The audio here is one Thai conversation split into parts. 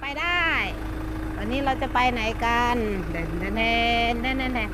ไปได้ วันนี้เราจะไปไหนกันเด่นเด่นเด่นเด่น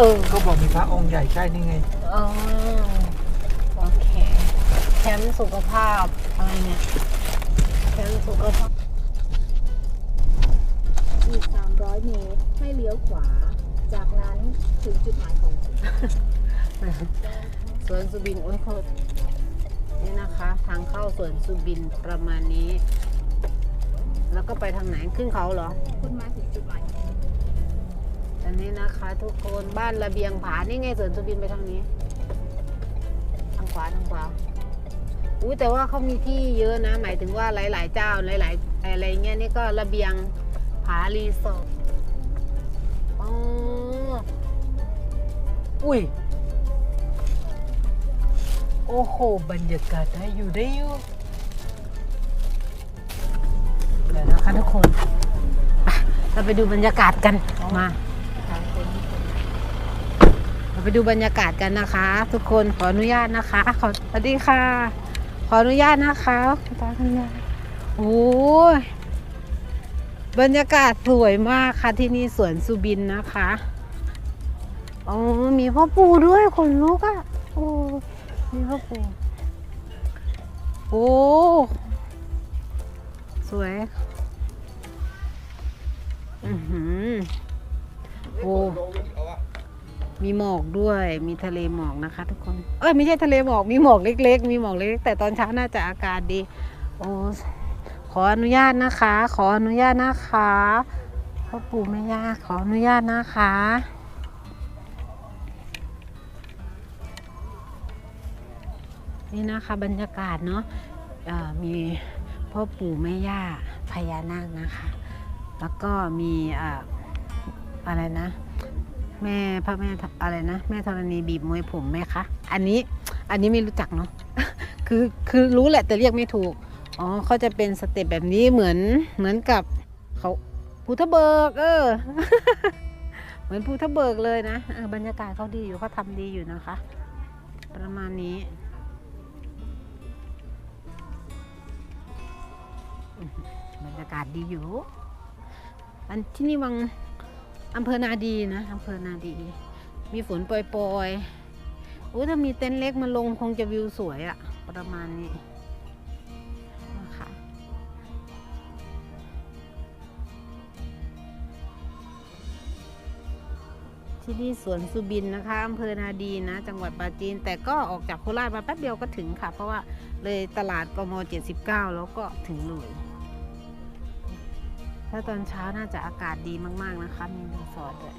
เออ ก็บอกมีพระองค์ใหญ่ใช่นี่ไง อ๋อโอเคแชมป์สุขภาพอะไรเนี่ยแชมป์สุขภาพ อีก 300 เมตร ให้เลี้ยวขวา จากนั้นถึงจุดหมายของคุณ สวนสุบินโอ้ยโคตรนี่นะคะ ทางเข้าสวนสุบินประมาณนี้ แล้วก็ไปทางไหนขึ้นเขาเหรอ คุณมาถึงจุดหมายของคุณอั นี้นะคะทุกคนบ้านระเบียงผานี่ไงสวนสุบินไปทางนี้ ทางขวาทางขวาอุ้ยแต่ว่าเขามีที่เยอะนะ หมายถึงว่าหลาย ๆ เจ้าหลาย ๆ อะไรเงี้ยนี่ก็ระเบียงผารีสอร์ทอ๋ออุ้ยโอ้โห บรรยากาศได้อยู่ได้อยู่เดี๋ยวนะคะทุกคนไปเราไปดูบรรยากาศกันมา เป็นเราไปดูบรรยากาศกันนะคะ ทุกคนขออนุญาตนะคะขอสวัสดีค่ะ ขออนุญาตนะคะคุณตาคุณยายโอ้ยบรรยากาศสวยมากค่ะที่นี่สวนสุบินนะคะอ๋อมีพ่อปู่ด้วยขนลุกอะ่ะโอ้มีพ่อปู่โอ้สวย อือหือ โอ้มีหมอกด้วย มีทะเลหมอกนะคะ ทุกคน เอ้ยไม่ใช่ทะเลหมอก มีหมอกเล็ก ๆ มีหมอกเล็กๆแต่ตอนเช้าน่าจะอากาศดี โอ้ขออนุญาตนะคะ ขออนุญาตนะคะพ่อปู่แม่ย่าขออนุญาตนะคะนี่นะคะบรรยากาศเนาะมีพ่อปู่แม่ย่าพญานาคนะคะ แล้วก็มีเอะไรนะ แม่พระแม่อะไรนะ แม่ธรณีบีบมวยผมไหมคะอันนี้อันนี้ไม่รู้จักเนาะคือคือรู้แหละแต่เรียกไม่ถูกอ๋อเขาจะเป็นสเต็ปแบบนี้เหมือนเหมือนกับเขาภูทะเบิกเออ เหมือนภูทะเบิกเลยนะเออบรรยากาศเขาดีอยู่เขาทำดีอยู่นะคะ ประมาณนี้บรรยากาศดีอยู่ อันที่นี่วัง อำเภอนาดีนะอำเภอนาดี มีฝนปล่อยๆอู้ถ้ามีเต็นท์เล็กมาลงคงจะวิวสวยอะประมาณนี้นะคะที่นี่สวนสุบินนะคะอำเภอนาดีนะ จังหวัดปราจีน แต่ก็ออกจากโคราชมาแป๊บเดียวก็ถึงค่ะ เพราะว่าเลยตลาดกม 79 แล้วก็ถึงเลย ถ้าตอนเช้าน่าจะอากาศดีมาก ๆ นะคะ มีรีสอร์ทด้วย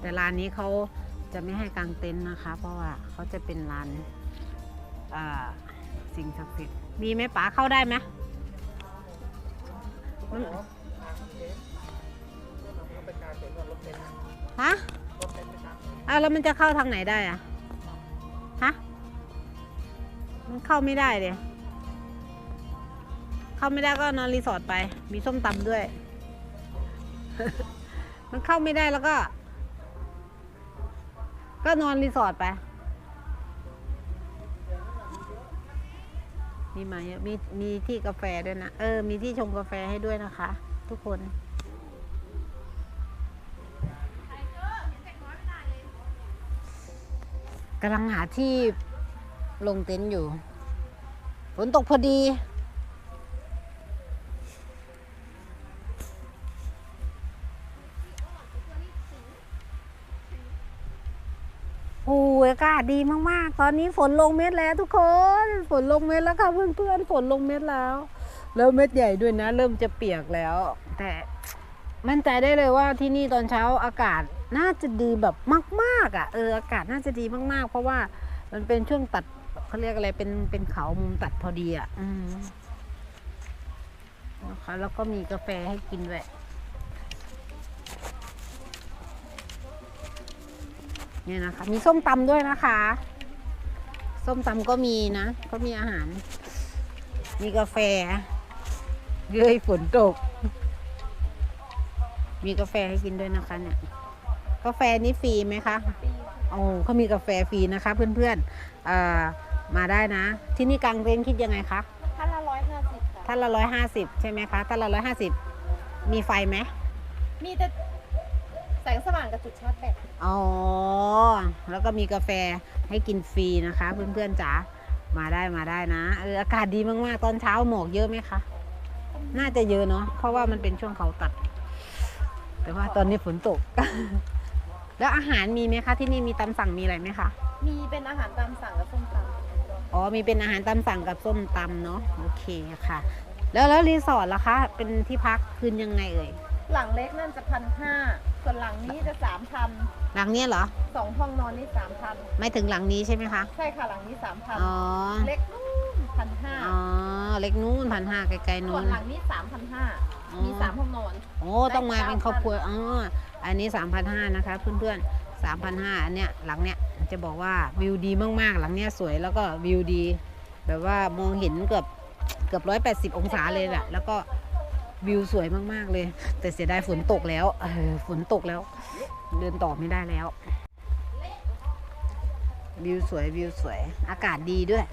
แต่ร้านนี้เขาจะไม่ให้กางเต็นท์นะคะ เพราะว่าเขาจะเป็นร้านสิ่งศักดิ์สิทธิ์มีไหมป๋าเข้าได้ไหมฮะเอาแล้วมันจะเข้าทางไหนได้อะฮะ มันเข้าไม่ได้เลย เข้าไม่ได้ก็นอนรีสอร์ทไป มีส้มตำด้วย มันเข้าไม่ได้แล้วก็ ก็นอนรีสอร์ทไป มีมาเยอะมีมีที่กาแฟด้วยนะ เออ มีที่ชงกาแฟให้ด้วยนะคะ ทุกคนกำลังหาที่ลงเต็นท์อยู่ ฝนตกพอดี ดีมากๆ ตอนนี้ฝนลงเม็ดแล้วทุกคน ฝนลงเม็ดแล้วค่ะเพื่อนๆ ฝนลงเม็ดแล้ว แล้วเม็ดใหญ่ด้วยนะ เริ่มจะเปียกแล้ว แต่มั่นใจได้เลยว่าที่นี่ตอนเช้าอากาศน่าจะดีแบบมาก ๆ อะ เอออากาศน่าจะดีมากๆ เพราะว่ามันเป็นช่วงตัดเขาเรียกอะไรเป็นเป็นเขามุมตัดพอดีอะ อืมนะคะแล้วก็มีกาแฟให้กินด้วย เนี่ยนะคะ มีส้มตำด้วยนะคะ ส้มตำก็มีนะก็มีอาหาร มีกาแฟเย้ยฝนตก มีกาแฟให้กินด้วยนะคะเนี่ย กาแฟนี่ฟรีไหมคะโอ้เขามีกาแฟฟรีนะคะ เพื่อนๆเอ่อมาได้นะ ที่นี่กลางเต็นท์คิดยังไงคะท่านละร้อยห้าสิบค่ะท่านละร้อยห้าสิบใช่ไหมคะท่านละร้อยห้าสิบมีไฟไหมมีแต่ แสงสว่างกับจุดชาร์จแบตอ๋อ แล้วก็มีกาแฟให้กินฟรีนะคะ เพื่อนๆจ๋า มาได้มาได้นะเอออากาศดีมากๆ ตอนเช้าหมอกเยอะไหมคะ น่าจะเยอะเนาะ เพราะว่ามันเป็นช่วงเขาตัด แต่ว่าตอนนี้ฝนตก แล้วอาหารมีไหมคะ ที่นี่มีตำสั่งมีอะไรไหมคะ มีเป็นอาหารตามสั่งกับส้มตำอ๋อ มีเป็นอาหารตามสั่งกับส้มตำเนาะ โอเคค่ะ แล้วแล้วรีสอร์ทล่ะคะ เป็นที่พักคืนยังไงเอ่ย หลังเล็กนั่นจะพันห้าส่วนหลังนี้จะสามพันหลังเนี้ยเหรอ สองห้องนอนนี่สามพันไม่ถึงหลังนี้ใช่ไหมคะ ใช่ค่ะหลังนี้สามพันอ๋อ เล็กนู่นพันห้าอ๋อ เล็กนู้นพันห้าไกลๆส่นู้วนน หลังนี้สามพันห้าอ๋อ มีสามห้องนอน โอ้ ต้องมาเป็นครอบครัว อ๋อ อันนี้สามพันห้านะคะ เพื่อนๆสามพันห้าอันเนี้ยหลังเนี้ยจะบอกว่าวิวดีมากๆ หลังเนี้ยสวยแล้วก็วิวดี แบบว่ามองเห็นเกือบเกือบร้อยแปดสิบองศาเลยแหละแล้วก็ วิวสวยมากๆเลย แต่เสียดายฝนตกแล้วฝนตกแล้ว เดินต่อไม่ได้แล้ว วิวสวยวิวสวย อากาศดีด้วย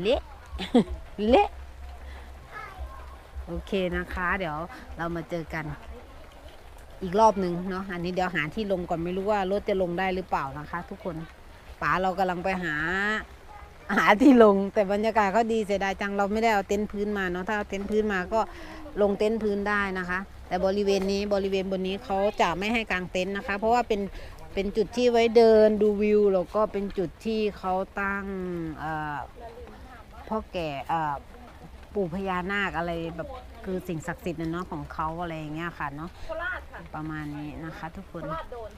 เละเละโอเคนะคะ เดี๋ยวเรามาเจอกันอีกรอบหนึ่งเนาะอันนี้เดี๋ยวหาที่ลงก่อนไม่รู้ว่ารถจะลงได้หรือเปล่านะคะ ทุกคนป๋าเรากำลังไปหา หาที่ลงแต่บรรยากาศเขาดีเสียดายจังเราไม่ได้เอาเต็นท์พื้นมาเนาะถ้าเอาเต็นท์พื้นมาก็ลงเต็นท์พื้นได้นะคะ แต่บริเวณนี้บริเวณบนนี้เขาจะไม่ให้กางเต็นท์นะคะ เพราะว่าเป็นเป็นจุดที่ไว้เดินดูวิวแล้วก็เป็นจุดที่เขาตั้งเอ่อพ่อแก่เอ่อปู่พญานาคอะไรแบบคือสิ่งศักดิ์สิทธิ์นะเนาะของเขาอะไรอย่างเงี้ยค่ะเนาะโคราชค่ะประมาณนี้นะคะ ทุกคโคนราชโดน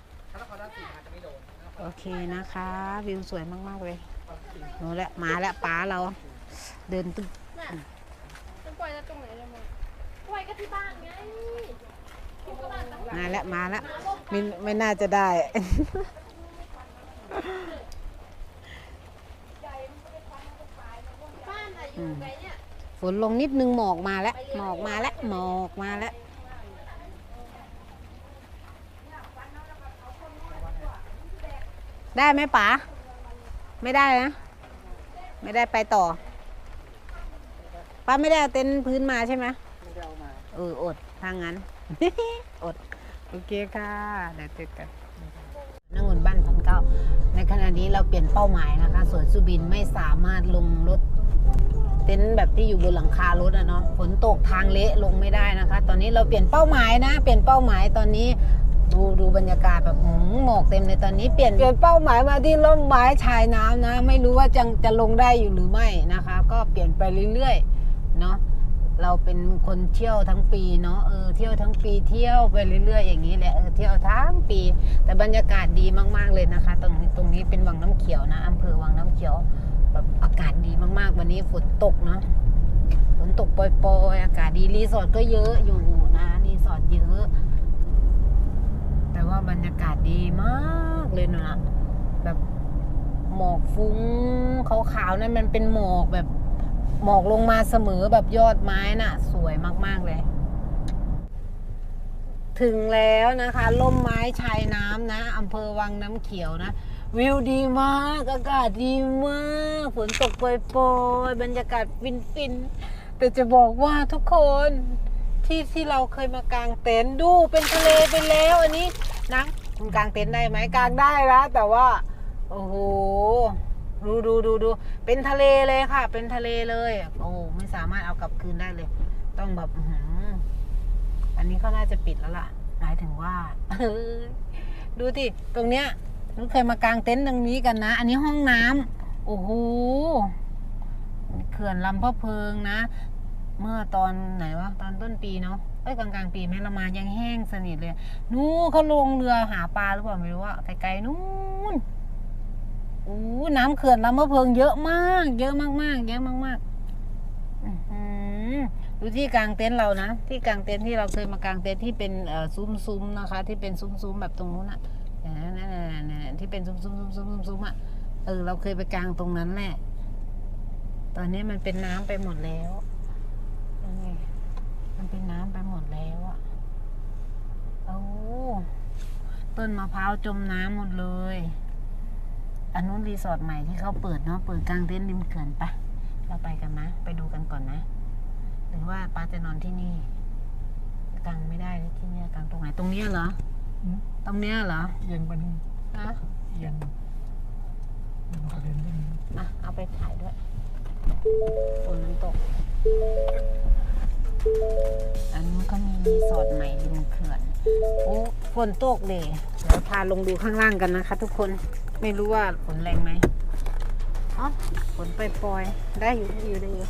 โอเคนะคะ วิวสวยมาก ๆ เลย โน่นแหละมาแล้วป้าเรา เดินตึ๊กจะปล่อยจะตรงไหนเลยมั้งปล่อยก็ที่บ้านไงที่โคราชต่างมาแล้วมาแล้วไม่ไม่น่าจะได้ บ้านอะอยู่ไงเนี่ยฝนลงนิดนึงหมอกมาแล้วหมอกมาแล้วหมอกมาแล้วได้ไหมป๋า ไม่ได้นะ ไม่ได้ไปต่อ ป้าไม่ได้เอาเต็นท์พื้นมาใช่ไหมไม่ได้เอามา เอออดทางนั้น อด โอเคค่ะ เดี๋ยวเจอกันนั่งบนบ้านพันเก้า ในขณะนี้เราเปลี่ยนเป้าหมายนะคะสวนสุบินไม่สามารถลงรถเต็นท์แบบที่อยู่บนหลังคารถอะเนาะฝนตกทางเละลงไม่ได้นะคะ ตอนนี้เราเปลี่ยนเป้าหมายนะ เปลี่ยนเป้าหมายตอนนี้ ดูดูบรรยากาศแบบหืมหมอกเต็มเลยตอนนี้เปลี่ยนเปลี่ยนเป้าหมายมาที่ร่มไม้ชายน้ำนะ ไม่รู้ว่าจะจะลงได้อยู่หรือไม่นะคะ ก็เปลี่ยนไปเรื่อยๆเนาะเราเป็นคนเที่ยวทั้งปีเนาะเออเที่ยวทั้งปีเที่ยวไปเรื่อยๆ อย่างนี้แหละเออเที่ยวทั้งปี แต่บรรยากาศดีมากๆเลยนะคะ ตรงตรงนี้เป็นวังน้ำเขียวนะอำเภอวังน้ำเขียวแบบอากาศดีมากๆ วันนี้ฝนตกเนาะฝนตกปล่อยๆอากาศดีรีสอร์ทก็เยอะอยู่นะรีสอร์ทเยอะ แต่ว่าบรรยากาศดีมากเลยนะ แบบหมอกฟุ้งขาวๆนั่นมันเป็นหมอกแบบหมอกลงมาเสมอแบบยอดไม้น่ะ สวยมากๆเลย ถึงแล้วนะคะล่มไม้ชายน้ำนะอำเภอวังน้ำเขียวนะ วิวดีมากอากาศดีมากฝนตกโปรยๆบรรยากาศฟินๆแต่จะบอกว่าทุกคน ที่ที่เราเคยมากางเต็นท์ดูเป็นทะเลไปแล้วอันนี้นะคุณกางเต็นท์ได้ไหมกางได้นะแต่ว่าโอ้โหดูดูดูดูเป็นทะเลเลยค่ะ เป็นทะเลเลย โอ้ไม่สามารถเอากลับคืนได้เลย ต้องแบบอันนี้เขาน่าจะปิดแล้วล่ะ หมายถึงว่าดูดิตรงเนี้ยนุ้เคยมากางเต็นท์ตรงนี้กันนะ อันนี้ห้องน้ำโอ้โหเขื่อนลำพะเพิงนะ เมื่อตอนไหนวะตอนต้นปีเนาะเอ้ยกลางกลางๆปีแม่ละมายังแห้งสนิทเลยนู้เขาลงเรือหาปลาหรือเปล่าไม่รู้ว่าไกลๆนู้นอู้น้ำเขื่อนลำมะเพิงเยอะมาก เยอะมากๆ เยอะมากๆอดูที่กลางเต็นท์เรานะที่กลางเต็นท์ที่เราเคยมากลางเต็นท์ที่เป็นเอ่อซุ้มๆนะคะ ที่เป็นซุ้มๆแบบตรงนู้นอะนั่นๆๆๆที่เป็นซุ้มๆซุ้มๆซุ้มๆๆอะเออเราเคยไปกลางตรงนั้นแหละ ตอนนี้มันเป็นน้ำไปหมดแล้วนี่มันเป็นน้ำไปหมดแล้วอะ โอ้ ต้นมะพร้าวจมน้ำหมดเลยอันนู้นรีสอร์ทใหม่ที่เขาเปิดเนาะเปิดกลางเต็นท์ริมเขื่อนปะเราไปกันนะ ไปดูกันก่อนนะ หรือว่าป้าจะนอนที่นี่กางไม่ได้เลยที่เนี่ยกางตรงไหนตรงเนี้ยเหรออืมตรงเนี้ยเหรอเอียงไปนี่นะเอียงมันประเด็นเรื่องนี้อะเอาไปถ่ายด้วยฝนมันตก อันนู้นก็มีรีสอร์ทใหม่ริมเขื่อน โอ้ฝนตกเลยเดี๋ยวพาลงดูข้างล่างกันนะคะ ทุกคน ไม่รู้ว่าฝนแรงไหมอ๋อฝนปล่อยๆได้อยู่ได้อยู่ได้อยู่